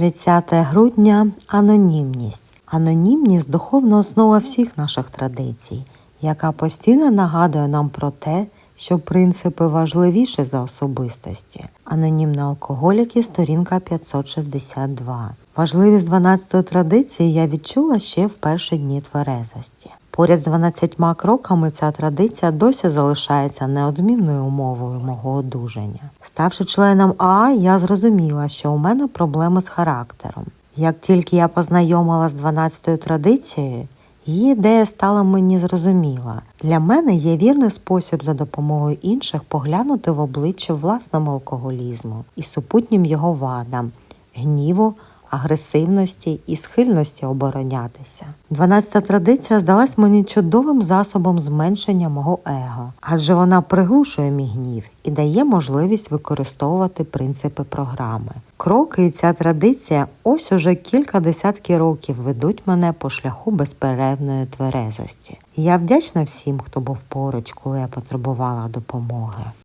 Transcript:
30 грудня анонімність. Анонімність духовна основа всіх наших традицій, яка постійно нагадує нам про те, що принципи важливіші за особистості. Анонімні алкоголіки, сторінка 562. Важливість 12 традиції я відчула ще в перші дні тверезості. Поряд з 12 кроками ця традиція досі залишається неодмінною умовою мого одужання. Ставши членом АА, я зрозуміла, що у мене проблеми з характером. Як тільки я познайомила з 12-ю традицією, її ідея стала мені зрозуміла. Для мене є вірний спосіб за допомогою інших поглянути в обличчя власному алкоголізму і супутнім його вадам, гніву, агресивності і схильності оборонятися. 12-та традиція здалась мені чудовим засобом зменшення мого его, адже вона приглушує мій гнів і дає можливість використовувати принципи програми. Кроки і ця традиція ось уже кілька десятків років ведуть мене по шляху безперервної тверезості. Я вдячна всім, хто був поруч, коли я потребувала допомоги.